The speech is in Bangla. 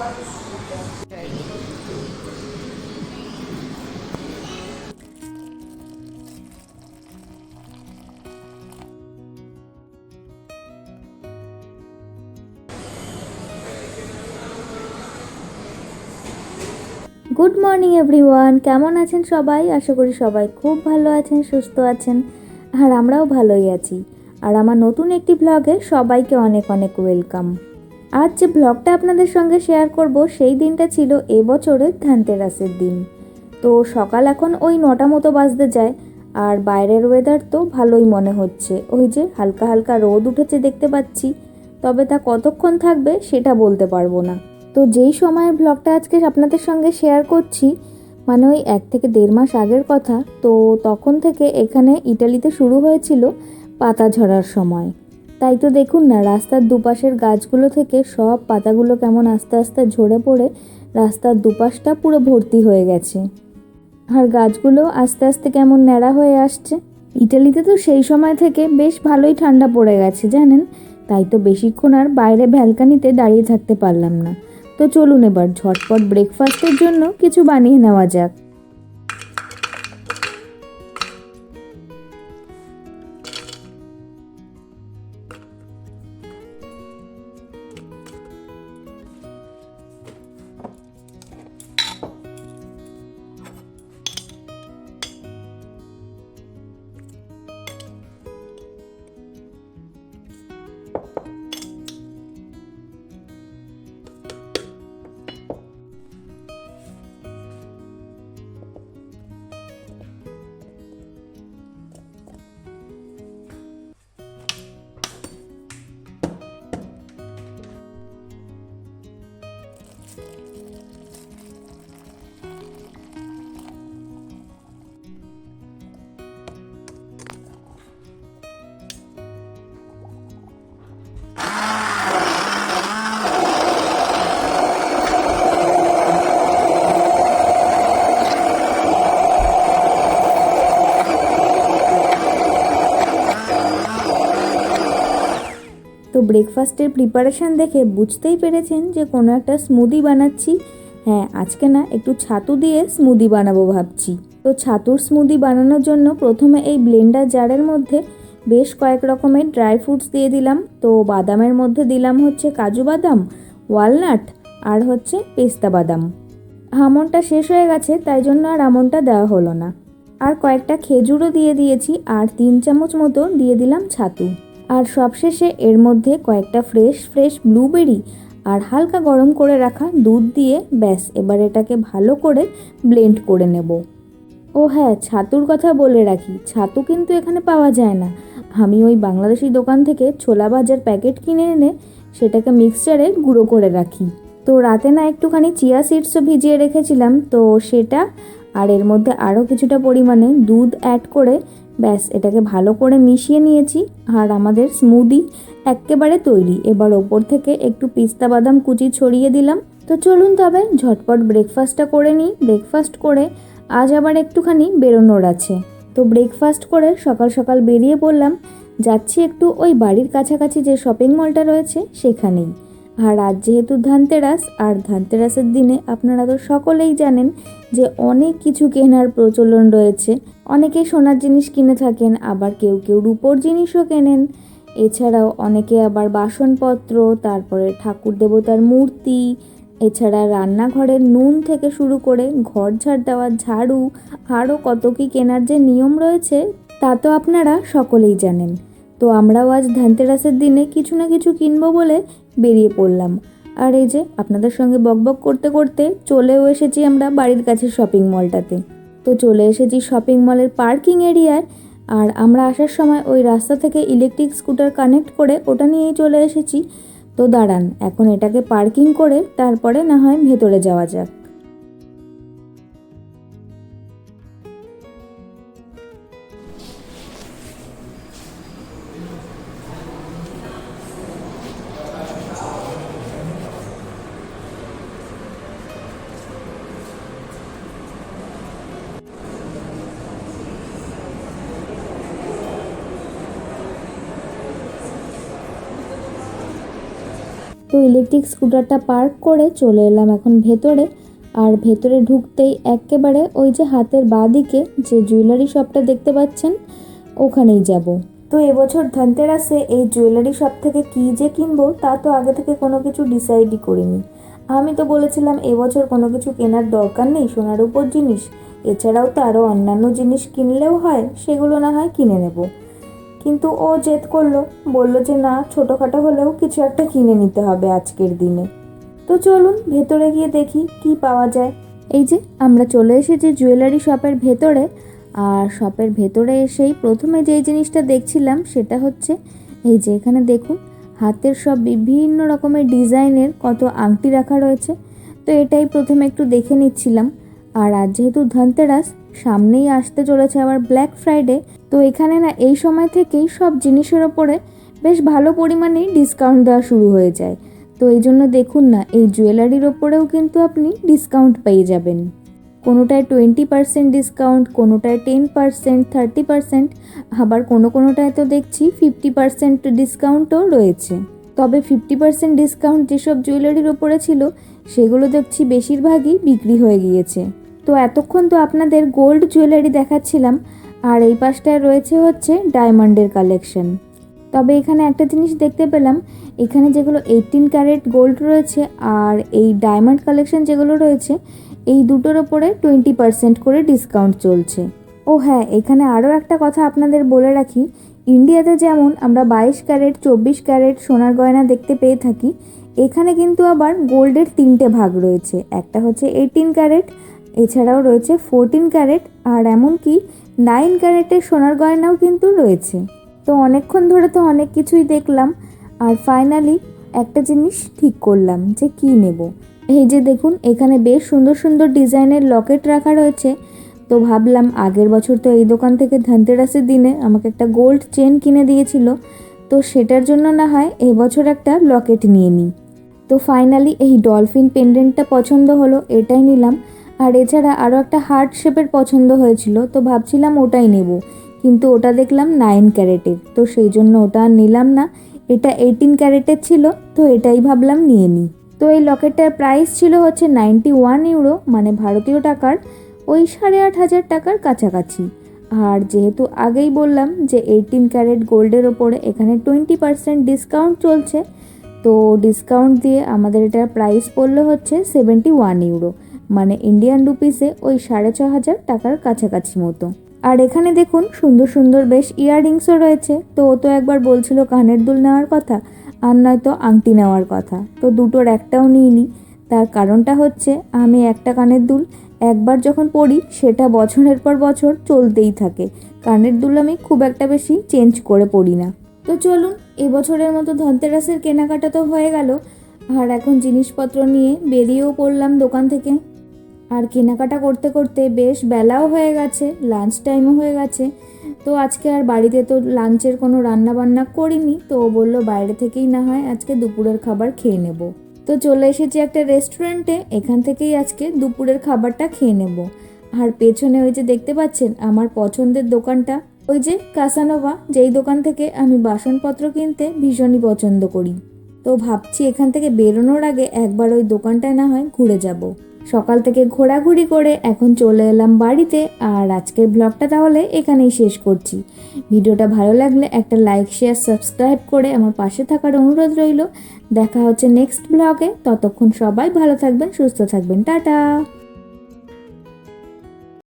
গুড মর্নিং এভরিওয়ান কেমন আছেন সবাই? আশা করি সবাই খুব ভালো আছেন, সুস্থ আছেন, আর আমরাও ভালোই আছি। আর আমার নতুন একটি ব্লগে সবাইকে অনেক অনেক ওয়েলকাম আজ যে ব্লগটা আপনাদের সঙ্গে শেয়ার করব, সেই দিনটা ছিল এবছরের ধানতেরাসের দিন। তো সকাল এখন ওই নটা মতো বাজতে যায়, আর বাইরের ওয়েদার তো ভালোই মনে হচ্ছে। ওই যে হালকা হালকা রোদ উঠেছে দেখতে পাচ্ছি, তবে তা কতক্ষণ থাকবে সেটা বলতে পারব না। তো যেই সময়ের ব্লগটা আজকে আপনাদের সঙ্গে শেয়ার করছি মানে ওই এক থেকে দেড় মাস আগের কথা, তো তখন থেকে এখানে ইটালিতে শুরু হয়েছিল পাতা ঝরার সময়। তাই তো দেখুন না, রাস্তার দুপাশের গাছগুলো থেকে সব পাতাগুলো কেমন আস্তে আস্তে ঝরে পড়ে রাস্তার দুপাশটা পুরো ভর্তি হয়ে গেছে। আর গাছগুলো আস্তে আস্তে কেমন ন্যাড়া হয়ে আসছে। ইটালিতে তো সেই সময় থেকে বেশ ভালোই ঠান্ডা পড়ে গেছে, জানেন? তাই তো বেশিক্ষণ আর বাইরে ভ্যালকানিতে দাঁড়িয়ে থাকতে পারলাম না। তো চলুন এবার ঝটপট ব্রেকফাস্টের জন্য কিছু বানিয়ে নেওয়া যাক। ব্রেকফাস্টের প্রিপারেশন দেখে বুঝতেই পেরেছেন যে কোনো একটা স্মুদি বানাচ্ছি। হ্যাঁ আজকে না একটু ছাতু দিয়ে স্মুদি বানাবো ভাবছি। তো ছাতুর স্মুদি বানানোর জন্য প্রথমে এই ব্লেন্ডার জারের মধ্যে বেশ কয়েক রকমের ড্রাই ফ্রুটস দিয়ে দিলাম। তো বাদামের মধ্যে দিলাম হচ্ছে কাজু বাদাম, ওয়ালনাট আর হচ্ছে পেস্তা বাদাম। আমনটা শেষ হয়ে গেছে, তাই জন্য আর আমনটা দেওয়া হলো না। আর কয়েকটা খেজুরও দিয়ে দিয়েছি আর তিন চামচ মতো দিয়ে দিলাম ছাতু। আর সবশেষে এর মধ্যে কয়েকটা ফ্রেশ ফ্রেশ ব্লুবেরি আর হালকা গরম করে রাখা দুধ দিয়ে ব্যাস, এবার এটাকে ভালো করে ব্লেন্ড করে নেব। ও হ্যাঁ ছাতুর কথা বলে রাখি, ছাতু কিন্তু এখানে পাওয়া যায় না। আমি ওই বাংলাদেশি দোকান থেকে ছোলা ভাজার প্যাকেট কিনে এনে সেটাকে মিক্সচারে গুঁড়ো করে রাখি। তো রাতে না একটুখানি চিয়া সিডসও ভিজিয়ে রেখেছিলাম, তো সেটা আর এর মধ্যে আরও কিছুটা পরিমাণে দুধ অ্যাড করে ব্যাস, এটাকে ভালো করে মিশিয়ে নিয়েছি। আর আমাদের স্মুদি একেবারে তৈরি। এবার ওপর থেকে একটু পিস্তা বাদাম কুচি ছড়িয়ে দিলাম। তো চলুন তবে ঝটপট ব্রেকফাস্টটা করে নিই। ব্রেকফাস্ট করে আজ আবার একটুখানি বেরোনোর আছে। তো ব্রেকফাস্ট করে সকাল সকাল বেরিয়ে পড়লাম। যাচ্ছি একটু ওই বাড়ির কাছাকাছি যে শপিং মলটা রয়েছে, সেখানেই। আর আজ যেহেতু ধানতেরাস, আর ধানতেরাসের দিনে আপনারা তো সকলেই জানেন যে অনেক কিছু কেনার প্রচলন রয়েছে। অনেকে সোনার জিনিস কিনে থাকেন, আবার কেউ কেউ রূপোর জিনিসও কেনেন। এছাড়াও অনেকে আবার বাসনপত্র, তারপরে ঠাকুর দেবতার মূর্তি, এছাড়া রান্নাঘরের নুন থেকে শুরু করে ঘর ঝাড় দেওয়া ঝাড়ু, আরও কত কী কেনার যে নিয়ম রয়েছে, তা তো আপনারা সকলেই জানেন। তো আমরাও আজ ধানতেরাসের দিনে কিছু না কিছু কিনবো বলে বেরিয়ে পড়লাম। আর এই যে আপনাদের সঙ্গে বকবক করতে করতে চলেও এসেছি আমরা বাড়ির কাছে শপিং মলটাতে তো চলে এসেছি শপিং মলের পার্কিং এরিয়ায় আর আমরা আসার সময় ওই রাস্তা থেকে ইলেকট্রিক স্কুটার কানেক্ট করে ওটা নিয়েই চলে এসেছি। তো দাঁড়ান, এখন এটাকে পার্কিং করে তারপরে না হয় ভেতরে যাওয়া যাক। তো ইলেকট্রিক স্কুটারটা পার্ক করে চলে এলাম এখন ভেতরে। আর ভেতরে ঢুকতেই একেবারে ওই যে হাতের বাঁ দিকে যে জুয়েলারি শপটা দেখতে পাচ্ছেন, ওখানেই যাব। তো এবছর ধনতেরাসে এই জুয়েলারি শপ থেকে কী যে কিনবো, তা তো আগে থেকে কোনো কিছু ডিসাইডই করিনি। আমি তো বলেছিলাম, এবছর কোনো কিছু কেনার দরকার নেই, সোনার উপর জিনিস। এছাড়াও তো আরও অন্যান্য জিনিস কিনলেও হয়, সেগুলো না হয় কিনে নেব। কিন্তু ও জেদ করল, বলল যে না, ছোটোখাটো হলেও কিছু একটা কিনে নিতে হবে আজকের দিনে। তো চলুন, ভেতরে গিয়ে দেখি কি পাওয়া যায়। এই যে, আমরা চলে এসেছি জুয়েলারি শপের ভেতরে। আর শপের ভেতরে এসেই প্রথমে যেই জিনিসটা দেখছিলাম, সেটা হচ্ছে, এই যে এখানে দেখুন, হাতের সব বিভিন্ন রকমের ডিজাইনের কত আংটি রাখা রয়েছে। তো এটাই প্রথমে একটু দেখে নিচ্ছিলাম। আর আজ যেহেতু ধনতেরাস সামনেই আসতে চলেছে আবার ব্ল্যাক ফ্রাইডে তো এখানে না, এই সময় থেকেই সব জিনিসের ওপরে বেশ ভালো পরিমাণেই ডিসকাউন্ট দেওয়া শুরু হয়ে যায়। তো এই জন্য দেখুন না, এই জুয়েলারির ওপরেও কিন্তু আপনি ডিসকাউন্ট পেয়ে যাবেন। কোনোটায় টোয়েন্টি পার্সেন্ট ডিসকাউন্ট কোনোটায় টেন পার্সেন্ট থার্টি পার্সেন্ট আবার কোনো কোনোটায় তো দেখছি ফিফটি পার্সেন্ট ডিসকাউন্টও রয়েছে। তবে ফিফটি পার্সেন্ট ডিসকাউন্ট যেসব জুয়েলারির ওপরে ছিল, সেগুলো দেখছি বেশিরভাগই বিক্রি হয়ে গিয়েছে। তো এতক্ষণ তো আপনাদের গোল্ড জুয়েলারি দেখাচ্ছিলাম, আর এই পাশটায় রয়েছে হচ্ছে ডায়মন্ডের কালেকশন তবে এখানে একটা জিনিস দেখতে পেলাম, এখানে যেগুলো এইটিন ক্যারেট গোল্ড রয়েছে আর এই ডায়মন্ড কালেকশন যেগুলো রয়েছে, এই দুটোর ওপরে টোয়েন্টি পার্সেন্ট করে ডিসকাউন্ট চলছে। ও হ্যাঁ এখানে আরও একটা কথা আপনাদের বলে রাখি, ইন্ডিয়াতে যেমন আমরা বাইশ ক্যারেট চব্বিশ ক্যারেট সোনার গয়না দেখতে পেয়ে থাকি, এখানে কিন্তু আবার গোল্ডের তিনটে ভাগ রয়েছে। একটা হচ্ছে এইটিন ক্যারেট এছাড়াও রয়েছে ফোরটিন ক্যারেট আর এমনকি নাইন ক্যারেটের সোনার গয়নাও কিন্তু রয়েছে। তো অনেকক্ষণ ধরে তো অনেক কিছুই দেখলাম আর ফাইনালি একটা জিনিস ঠিক করলাম যে কী নেব। এই যে দেখুন, এখানে বেশ সুন্দর সুন্দর ডিজাইনের লকেট রাখা রয়েছে। তো ভাবলাম আগের বছর তো এই দোকান থেকে ধনতেরাসের দিনে আমাকে একটা গোল্ড চেন কিনে দিয়েছিল। তো সেটার জন্য না হয় এবছর একটা লকেট নিয়ে নিই। তো ফাইনালি এই ডলফিন পেন্ডেন্টটা পছন্দ হলো, এটাই নিলাম। আর এছাড়া আরও একটা হার্ট শেপের পছন্দ হয়েছিল, তো ভাবছিলাম ওটাই নেব। কিন্তু ওটা দেখলাম নাইন ক্যারেটের, তো সেই জন্য ওটা আর নিলাম না। এটা এইটিন ক্যারেটের ছিল, তো এটাই ভাবলাম নিয়ে নিই। তো এই লকেটটার প্রাইস ছিল হচ্ছে নাইনটি ওয়ান ইউরো মানে ভারতীয় টাকার, ওই সাড়ে আট হাজার টাকার কাছাকাছি। আর যেহেতু আগেই বললাম যে এইটিন ক্যারেট গোল্ডের ওপরে এখানে টোয়েন্টি পার্সেন্ট ডিসকাউন্ট চলছে, তো ডিসকাউন্ট দিয়ে আমাদের এটার প্রাইস পড়ল হচ্ছে সেভেন্টি ওয়ান ইউরো। মানে ইন্ডিয়ান রুপিসে ওই সাড়ে ছ হাজার টাকার কাছাকাছি মতো। আর এখানে দেখুন সুন্দর সুন্দর বেশ ইয়াররিংসও রয়েছে। তো ও তো একবার বলছিল কানের দুল নেওয়ার কথা, আর নয়তো আংটি নেওয়ার কথা। তো দুটোর একটাও নিইনি। তার কারণটা হচ্ছে আমি একটা কানের দুল একবার যখন পরি, সেটা বছরের পর বছর চলতেই থাকে। কানের দুল আমি খুব একটা বেশি চেঞ্জ করে পড়ি না। তো চলুন, এবছরের মতো ধনতেরাসের কেনাকাটা তো হয়ে গেল। আর এখন জিনিসপত্র নিয়ে বেরিয়েও পড়লাম দোকান থেকে। আর কেনাকাটা করতে করতে বেশ বেলাও হয়ে গেছে লাঞ্চ টাইমও হয়ে গেছে। তো আজকে আর বাড়িতে তো লাঞ্চের কোনো রান্না বান্না করিনি, তো ও বলল বাইরে থেকেই না হয় আজকে দুপুরের খাবার খেয়ে নেব। তো চলে এসেছি একটা রেস্টুরেন্টে এখান থেকেই আজকে দুপুরের খাবারটা খেয়ে নেব। আর পেছনে ওই যে দেখতে পাচ্ছেন আমার পছন্দের দোকানটা, ওই যে কাসানোভা যেই দোকান থেকে আমি বাসনপত্র কিনতে ভীষণই পছন্দ করি। তো ভাবছি এখান থেকে বেরোনোর আগে একবার ওই দোকানটায় না হয় ঘুরে যাব। সকাল থেকে ঘোরাঘুরি করে এখন চলে এলাম বাড়িতে আর আজকের ব্লগটা তাহলে এখানেই শেষ করছি। ভিডিওটা ভালো লাগলে একটা লাইক শেয়ার সাবস্ক্রাইব করে আমার পাশে থাকার অনুরোধ রইল। দেখা হচ্ছে নেক্সট ব্লগে ততক্ষণ সবাই ভালো থাকবেন, সুস্থ থাকবেন। টাটা!